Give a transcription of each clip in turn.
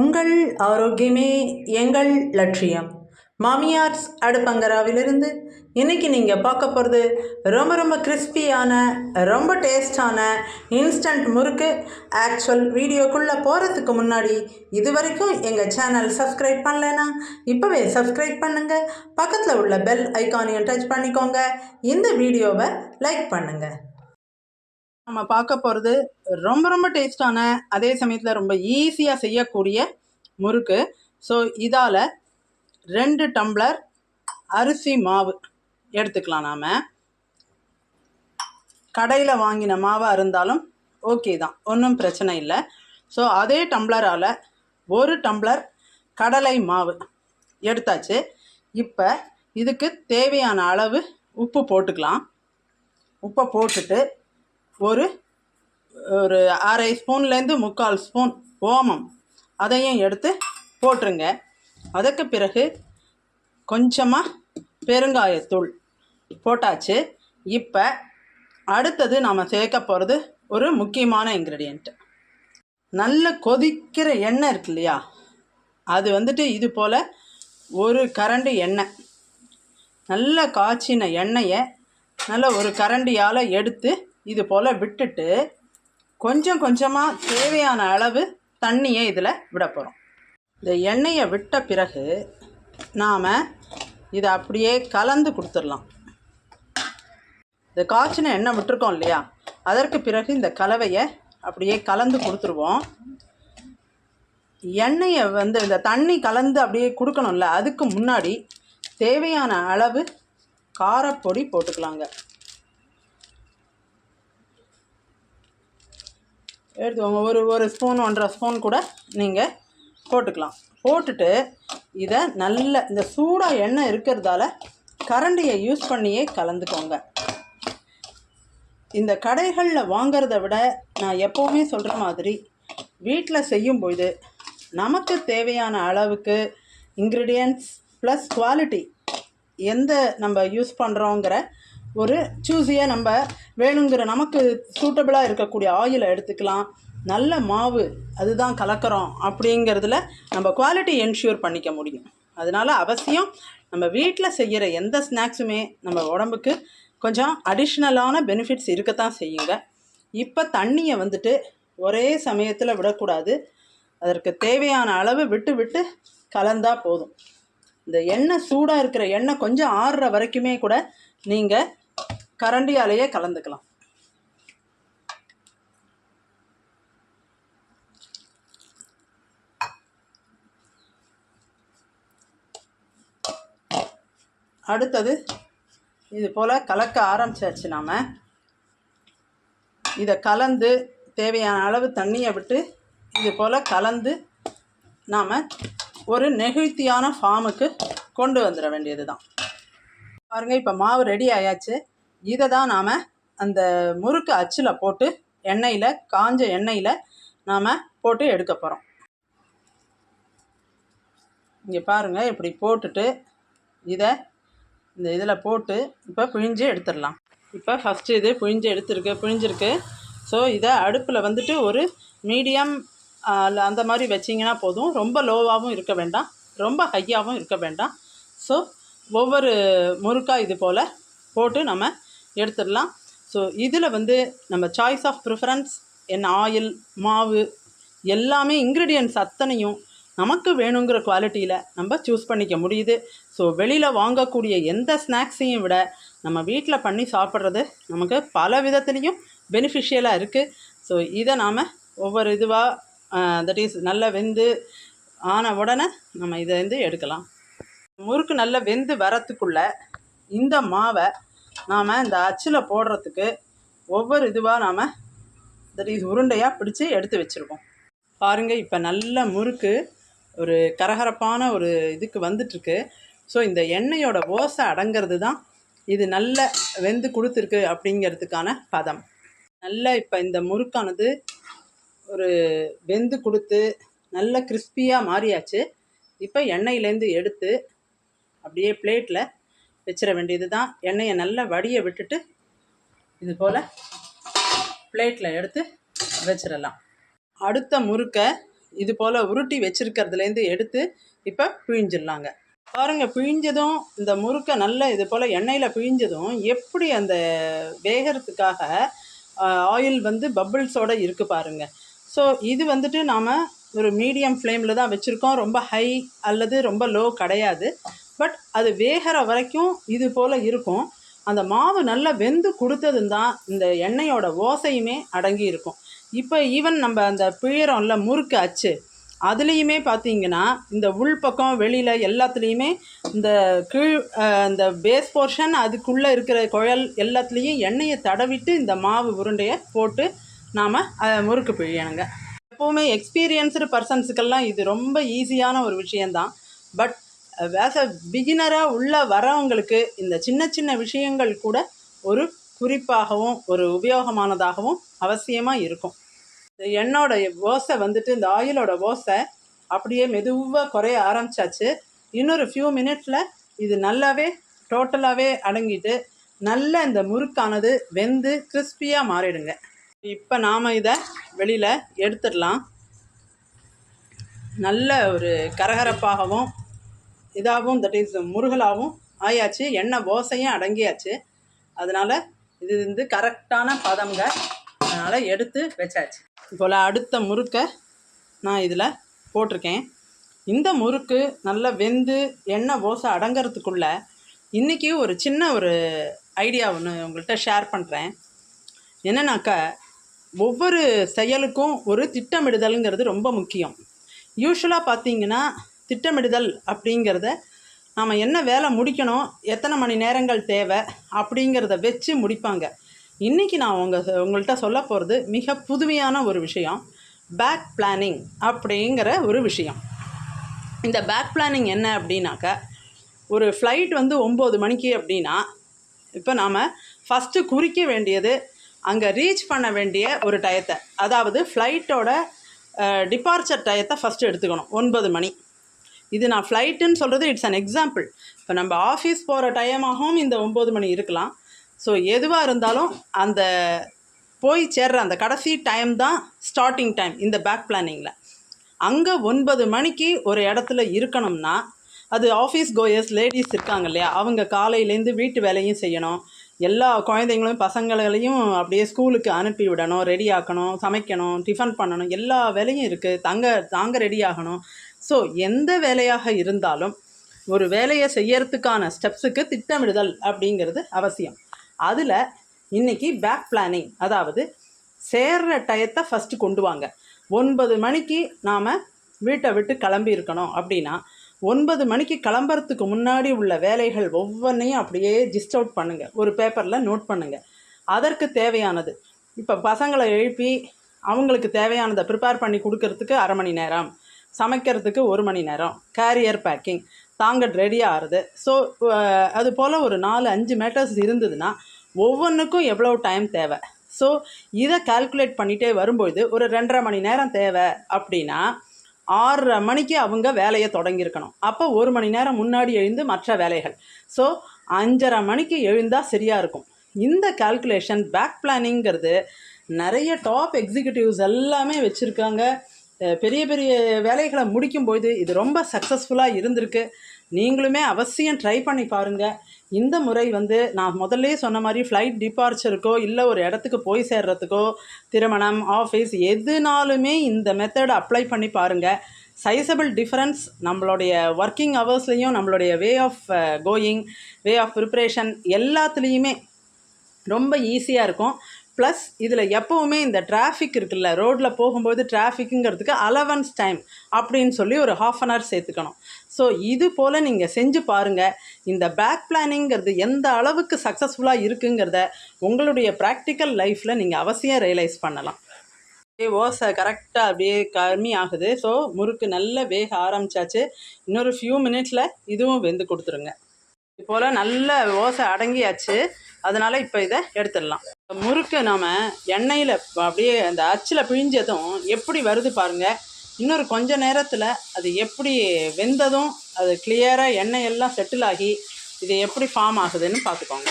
உங்கள் ஆரோக்கியமே எங்கள் லட்சியம். மாமியார்ஸ் அடுப்பங்கராவிலிருந்து இன்றைக்கி நீங்கள் பார்க்க போகிறது ரொம்ப ரொம்ப கிறிஸ்பியான ரொம்ப டேஸ்டான இன்ஸ்டன்ட் முறுக்கு. ஆக்சுவல் வீடியோக்குள்ளே போகிறதுக்கு முன்னாடி இது வரைக்கும் எங்கள் சேனல் சப்ஸ்கிரைப் பண்ணலைன்னா இப்போவே சப்ஸ்கிரைப் பண்ணுங்கள் பக்கத்தில் உள்ள பெல் ஐக்கானையும் டச் பண்ணிக்கோங்க. இந்த வீடியோவை லைக் பண்ணுங்கள் நம்ம பார்க்க போகிறது ரொம்ப ரொம்ப டேஸ்டான அதே சமயத்தில் ரொம்ப ஈஸியாக செய்யக்கூடிய முறுக்கு. ஸோ இதால் ரெண்டு டம்ளர் அரிசி மாவு எடுத்துக்கலாம் நாம். கடையில் வாங்கின மாவாக இருந்தாலும் ஓகே தான் ஒன்றும் பிரச்சனை இல்லை. ஸோ அதே டம்ளரால் ஒரு டம்ளர் கடலை மாவு எடுத்தாச்சு. இப்போ இதுக்கு தேவையான அளவு உப்பு போட்டுக்கலாம். உப்பை போட்டுட்டு ஒரு ஒரு அரை ஸ்பூன்லேருந்து முக்கால் ஸ்பூன் ஓமம் அதையும் எடுத்து போட்டுருங்க. அதுக்கு பிறகு கொஞ்சமாக பெருங்காயத்தூள் போட்டாச்சு. இப்போ அடுத்தது நாம் சேர்க்க போகிறது ஒரு முக்கியமான இன்க்ரீடியண்ட் நல்ல கொதிக்கிற எண்ணெய் இருக்கு இல்லையா? அது வந்துட்டு இது போல் ஒரு கரண்டு எண்ணெய். நல்ல காய்ச்சின எண்ணெயை நல்ல ஒரு கரண்டியால் எடுத்து இது போல் விட்டுட்டு கொஞ்சம் கொஞ்சமாக தேவையான அளவு தண்ணியை இதில் விட போகிறோம் இந்த எண்ணெயை விட்ட பிறகு நாம் இதை அப்படியே கலந்து கொடுத்துடலாம். இந்த காய்ச்சின எண்ணெய் விட்டுருக்கோம் இல்லையா? அதற்கு பிறகு இந்த கலவையை அப்படியே கலந்து கொடுத்துருவோம். எண்ணெயை வந்து இந்த தண்ணி கலந்து அப்படியே கொடுக்கணும்ல அதுக்கு முன்னாடி தேவையான அளவு காரப்பொடி போட்டுக்கலாங்க. எடுத்துக்கோங்க. ஒரு ஒரு ஸ்பூன் ஒன்றரை ஸ்பூன் கூட நீங்கள் போட்டுக்கலாம். போட்டுட்டு இதை நல்ல இந்த சூடாக எண்ணெய் இருக்கிறதால கரண்டியை யூஸ் பண்ணியே கலந்துக்கோங்க. இந்த கடைகளில் வாங்கிறத விட நான் எப்போவுமே சொல்கிற மாதிரி வீட்டில் செய்யும்பொழுது நமக்கு தேவையான அளவுக்கு இன்க்ரீடியன்ட்ஸ் ப்ளஸ் குவாலிட்டி எந்த நம்ம யூஸ் பண்ணுறோங்கிற ஒரு சூஸியாக நம்ம வேணுங்கிற நமக்கு சூட்டபிளாக இருக்கக்கூடிய ஆயிலை எடுத்துக்கலாம். நல்ல மாவு அதுதான் கலக்கிறோம் அப்படிங்கிறதுல நம்ம குவாலிட்டி என்ஷூர் பண்ணிக்க முடியும். அதனால் அவசியம் நம்ம வீட்டில் செய்கிற எந்த ஸ்நாக்ஸுமே நம்ம உடம்புக்கு கொஞ்சம் அடிஷ்னலான பெனிஃபிட்ஸ் இருக்கத்தான் செய்யுங்க. இப்போ தண்ணியை வந்துட்டு ஒரே சமயத்தில் விடக்கூடாது. அதற்கு தேவையான அளவு விட்டு விட்டு கலந்தால் போதும். இந்த எண்ணெய் சூடாக இருக்கிற எண்ணெய் கொஞ்சம் ஆறுற வரைக்குமே கூட நீங்கள் கரண்டியாலேயே கலந்துக்கலாம். அடுத்தது இது போல் கலக்க ஆரம்பிச்சாச்சு நாம். இதை கலந்து தேவையான அளவு தண்ணியை விட்டு இது போல் கலந்து நாம் ஒரு நெகிழ்த்தியான ஃபார்முக்கு கொண்டு வந்துட வேண்டியது தான் பாருங்கள் இப்போ மாவு ரெடி ஆயாச்சு. இதை தான் நாம் அந்த முறுக்கு அச்சில் போட்டு எண்ணெயில் காஞ்ச எண்ணெயில் நாம் போட்டு எடுக்க போகிறோம் இங்கே பாருங்கள் இப்படி போட்டுட்டு இதை இந்த இதில் போட்டு இப்போ பிழிஞ்சு எடுத்துடலாம். இப்போ ஃபஸ்ட்டு இது பிழிஞ்சு எடுத்துருக்கு பிழிஞ்சிருக்கு. ஸோ இதை அடுப்பில் வந்துட்டு ஒரு மீடியம் அந்த மாதிரி வச்சிங்கன்னா போதும். ரொம்ப லோவாகவும் இருக்க வேண்டாம். ரொம்ப ஹையாகவும் இருக்க வேண்டாம். ஸோ ஒவ்வொரு முறுக்காக இது போல் போட்டு நம்ம எடுத்துடலாம். ஸோ இதில் வந்து நம்ம சாய்ஸ் ஆஃப் ப்ரிஃபரன்ஸ் என் ஆயில் மாவு எல்லாமே இன்க்ரீடியன்ட்ஸ் அத்தனையும் நமக்கு வேணுங்கிற குவாலிட்டியில் நம்ம சூஸ் பண்ணிக்க முடியுது. ஸோ வெளியில் வாங்கக்கூடிய எந்த ஸ்நாக்ஸையும் விட நம்ம வீட்டில் பண்ணி சாப்பிட்றது நமக்கு பல விதத்துலேயும் பெனிஃபிஷியலாக இருக்குது ஸோ இதை நாம் ஒவ்வொரு இதுவாக தட் இஸ் நல்லா வெந்து ஆன உடனே நம்ம இதை வந்து எடுக்கலாம். முறுக்கு நல்லா வெந்து வரத்துக்குள்ளே இந்த மாவை நாம் இந்த அச்சில் போடுறதுக்கு ஒவ்வொரு இதுவாக நாம் தட் உருண்டையாக பிடிச்சி எடுத்து வச்சுருக்கோம். பாருங்கள் இப்போ நல்ல முறுக்கு ஒரு கரகரப்பான ஒரு இதுக்கு வந்துட்டுருக்கு. ஸோ இந்த எண்ணெயோட ஓசை அடங்கிறது தான் இது நல்ல வெந்து கொடுத்துருக்கு அப்படிங்கிறதுக்கான பதம். நல்ல இப்போ இந்த முறுக்கானது ஒரு வெந்து கொடுத்து நல்ல கிறிஸ்பியாக மாறியாச்சு. இப்போ எண்ணெயிலேருந்து எடுத்து அப்படியே பிளேட்டில் வச்சிட வேண்டியது தான் எண்ணெயை நல்லா வடியை விட்டுட்டு இது போல் பிளேட்டில் எடுத்து வச்சிடலாம். அடுத்த முறுக்கை இது போல் உருட்டி வச்சுருக்கிறதுலேருந்து எடுத்து இப்போ பிழிஞ்சிடலாங்க. பாருங்கள் பிழிஞ்சதும் இந்த முறுக்கை நல்லா இது போல் எண்ணெயில் பிழிஞ்சதும் எப்படி அந்த வேகிறதுக்காக ஆயில் வந்து பபிள்ஸோடு இருக்குது பாருங்கள் ஸோ இது வந்துட்டு நாம் ஒரு மீடியம் ஃப்ளேமில் தான் வச்சுருக்கோம். ரொம்ப ஹை அல்லது ரொம்ப லோ கிடையாது. பட் அது வேகிற வரைக்கும் இது போல் இருக்கும். அந்த மாவு நல்லா வெந்து கொடுத்ததும் தான் இந்த எண்ணெயோட ஓசையுமே அடங்கி இருக்கும். இப்போ ஈவன் நம்ம அந்த பிழியறோம்ல முறுக்கு அச்சு அதுலேயுமே பார்த்தீங்கன்னா இந்த உள் பக்கம் வெளியில் எல்லாத்துலேயுமே இந்த கீழ் இந்த பேஸ் போர்ஷன் அதுக்குள்ளே இருக்கிற குழல் எல்லாத்துலேயும் எண்ணெயை தடவிட்டு இந்த மாவு உருண்டையை போட்டு நாம் முறுக்கு பிழியணுங்க. எப்போவுமே எக்ஸ்பீரியன்ஸ்டு பர்சன்ஸுக்கெல்லாம் இது ரொம்ப ஈஸியான ஒரு விஷயந்தான் பட் வேஸ் அ பிகினராக உள்ளே வரவங்களுக்கு இந்த சின்ன சின்ன விஷயங்கள் கூட ஒரு குறிப்பாகவும் ஒரு உபயோகமானதாகவும் அவசியமாக இருக்கும். இந்த எண்ணோட ஓசை வந்துட்டு இந்த ஆயிலோட ஓசை அப்படியே மெதுவாக குறைய ஆரம்பிச்சாச்சு. இன்னொரு ஃபியூ மினிட்ஸில் இது நல்லாவே டோட்டலாகவே அடங்கிட்டு நல்ல இந்த முறுக்கானது வெந்து கிறிஸ்பியாக மாறிடுங்க. இப்போ நாம் இதை வெளியில் எடுத்துடலாம். நல்ல ஒரு கரகரப்பாகவும் இதாகவும் தட் இஸ் முருகலாகவும் ஆயாச்சு. எண்ணெய் ஓசையும் அடங்கியாச்சு. அதனால் இது வந்து கரெக்டான பதங்க அதனால் எடுத்து வச்சாச்சு. போல் அடுத்த முறுக்கை நான் இதில் போட்டிருக்கேன். இந்த முறுக்கு நல்லா வெந்து எண்ணெய் ஓசை அடங்கிறதுக்குள்ள இன்றைக்கி ஒரு சின்ன ஒரு ஐடியா ஒன்று உங்கள்கிட்ட ஷேர் பண்ணுறேன் என்னன்னாக்கா ஒவ்வொரு செயலுக்கும் ஒரு திட்டமிடுதலுங்கிறது ரொம்ப முக்கியம். யூஸ்வலாக பார்த்தீங்கன்னா திட்டமிடுதல் அப்படிங்கிறத நாம் என்ன வேலை முடிக்கணும் எத்தனை மணி நேரங்கள் தேவை அப்படிங்கிறத வச்சு முடிப்பாங்க. இன்றைக்கி நான் உங்கள் உங்கள்கிட்ட சொல்ல போகிறது மிக புதுமையான ஒரு விஷயம் பேக் பிளானிங் அப்படிங்கிற ஒரு விஷயம். இந்த பேக் பிளானிங் என்ன அப்படின்னாக்க ஒரு ஃப்ளைட் வந்து ஒம்பது மணிக்கு அப்படின்னா இப்போ நாம் ஃபஸ்ட்டு குறிக்க வேண்டியது அங்கே ரீச் பண்ண வேண்டிய ஒரு டயத்தை அதாவது ஃப்ளைட்டோட டிபார்ச்சர் டயத்தை ஃபஸ்ட்டு எடுத்துக்கணும் ஒன்பது மணி. இது நான் ஃப்ளைட்டுன்னு சொல்கிறது இட்ஸ் அன் எக்ஸாம்பிள் இப்போ நம்ம ஆஃபீஸ் போகிற டைமாகவும் இந்த ஒம்பது மணி இருக்கலாம். ஸோ எதுவாக இருந்தாலும் அந்த போய் சேர்ற அந்த கடைசி டைம் தான் ஸ்டார்டிங் டைம் இந்த பேக் பிளானிங்கில் அங்கே ஒன்பது மணிக்கு ஒரு இடத்துல இருக்கணும்னா அது ஆஃபீஸ் கோயர்ஸ் லேடிஸ் இருக்காங்க இல்லையா? அவங்க காலையிலேருந்து வீட்டு வேலையும் செய்யணும். எல்லா குழந்தைங்களும் பசங்களையும் அப்படியே ஸ்கூலுக்கு அனுப்பி விடணும் ரெடி ஆக்கணும் சமைக்கணும் டிஃபன் பண்ணணும் எல்லா வேலையும் இருக்குது தங்க தாங்க ரெடி ஆகணும். ஸோ எந்த வேலையாக இருந்தாலும் ஒரு வேலையை செய்யறதுக்கான ஸ்டெப்ஸுக்கு திட்டமிடுதல் அப்படிங்கிறது அவசியம். அதில் இன்றைக்கி பேக் பிளானிங் அதாவது சேர்ற டயத்தை ஃபஸ்ட்டு கொண்டு வாங்க. ஒன்பது மணிக்கு நாம் வீட்டை விட்டு கிளம்பி இருக்கணும் அப்படின்னா ஒன்பது மணிக்கு கிளம்புறதுக்கு முன்னாடி உள்ள வேலைகள் ஒவ்வொன்றையும் அப்படியே ஜிஸ்ட் அவுட் பண்ணுங்கள் ஒரு பேப்பரில் நோட் பண்ணுங்கள் அதற்கு தேவையானது. இப்போ பசங்களை எழுப்பி அவங்களுக்கு தேவையானதை ப்ரிப்பேர் பண்ணி கொடுக்கறதுக்கு அரை மணி நேரம். சமைக்கிறதுக்கு ஒரு மணி நேரம். கேரியர் பேக்கிங் தாங்க ரெடி ஆகிறது ஸோ அது போல் ஒரு நாலு அஞ்சு மேட்டர்ஸ் இருந்ததுன்னா ஒவ்வொன்றுக்கும் எவ்வளோ டைம் தேவை? ஸோ இதை கால்குலேட் பண்ணிகிட்டே வரும்பொழுது ஒரு ரெண்டரை மணி நேரம் தேவை அப்படின்னா ஆறரை மணிக்கு அவங்க வேலையை தொடங்கியிருக்கணும். அப்போ ஒரு மணி நேரம் முன்னாடி எழுந்து மற்ற வேலைகள். ஸோ அஞ்சரை மணிக்கு எழுந்தால் சரியாக இருக்கும். இந்த கால்குலேஷன் பேக் பிளானிங்கிறது நிறைய டாப் எக்ஸிக்யூட்டிவ்ஸ் எல்லாமே வச்சுருக்காங்க. பெரிய பெரிய வேலைகளை முடிக்கும்போது இது ரொம்ப சக்ஸஸ்ஃபுல்லாக இருந்திருக்கு. நீங்களுமே அவசியம் ட்ரை பண்ணி பாருங்கள் இந்த முறை வந்து நான் முதல்ல சொன்ன மாதிரி ஃப்ளைட் டிபார்ச்சருக்கோ இல்லை ஒரு இடத்துக்கு போய் சேர்றதுக்கோ திருமணம் ஆஃபீஸ் எதுனாலுமே இந்த மெத்தடை அப்ளை பண்ணி பாருங்கள் சைஸபிள் டிஃப்ரென்ஸ் நம்மளுடைய ஒர்க்கிங் ஹவர்ஸ்லேயும் நம்மளுடைய way of going way of preparation எல்லாத்துலேயுமே ரொம்ப ஈஸியாக இருக்கும். ப்ளஸ் இதில் எப்போவுமே இந்த டிராஃபிக் இருக்குல்ல ரோட்டில் போகும்போது டிராஃபிக்குங்கிறதுக்கு அலவன்ஸ் டைம் அப்படின்னு சொல்லி ஒரு ஹாஃப் அன் ஹவர் சேர்த்துக்கணும். ஸோ இது போல் நீங்கள் செஞ்சு பாருங்கள் இந்த பேக் பிளானிங்கிறது எந்த அளவுக்கு சக்ஸஸ்ஃபுல்லாக இருக்குங்கிறத உங்களுடைய ப்ராக்டிக்கல் லைஃப்பில் நீங்கள் அவசியம் ரியலைஸ் பண்ணலாம். ஓசை கரெக்டாக அப்படியே கம்மி ஆகுது. ஸோ முறுக்கு நல்ல வேக ஆரம்பிச்சாச்சு. இன்னொரு ஃபியூ மினிட்ஸில் இதுவும் வெந்து கொடுத்துருங்க. இது போல் நல்ல ஓசை அடங்கியாச்சு. அதனால் இப்போ இதை எடுத்துடலாம். முறுக்கு நாம் எண்ணெயில் அப்படியே அந்த அச்சில் பிழிஞ்சதும் எப்படி வருது பாருங்கள் இன்னொரு கொஞ்ச நேரத்தில் அது எப்படி வெந்ததும் அது கிளியராக எண்ணெய் எல்லாம் செட்டில் ஆகி இது எப்படி ஃபார்ம் ஆகுதுன்னு பார்த்துக்கோங்க.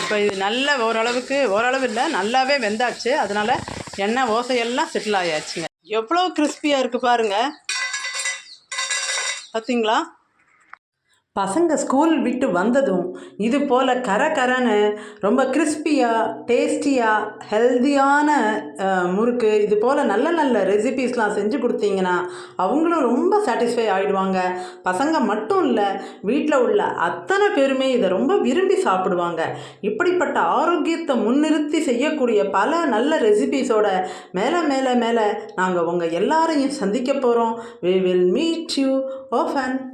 இப்போ இது நல்ல ஓரளவுக்கு ஓரளவு இல்லை நல்லாவே வெந்தாச்சு. அதனால் எண்ணெய் ஓசையெல்லாம் செட்டில் ஆயாச்சுங்க. எவ்வளோ கிறிஸ்பியாக இருக்குது பாருங்கள் பார்த்தீங்களா பசங்க ஸ்கூல் விட்டு வந்ததும் இது போல் கர கரன்னு ரொம்ப கிறிஸ்பியாக டேஸ்டியாக ஹெல்தியான முறுக்கு இது போல் நல்ல நல்ல ரெசிபீஸ்லாம் செஞ்சு கொடுத்தீங்கன்னா அவங்களும் ரொம்ப சாட்டிஸ்ஃபை ஆகிடுவாங்க பசங்க மட்டும் இல்லை வீட்டில் உள்ள அத்தனை பேருமே இதை ரொம்ப விரும்பி சாப்பிடுவாங்க. இப்படிப்பட்ட ஆரோக்கியத்தை முன்னிறுத்தி செய்யக்கூடிய பல நல்ல ரெசிபீஸோட மேலே மேலே மேலே நாங்கள் உங்கள் எல்லாரையும் சந்திக்க போகிறோம் we will meet you often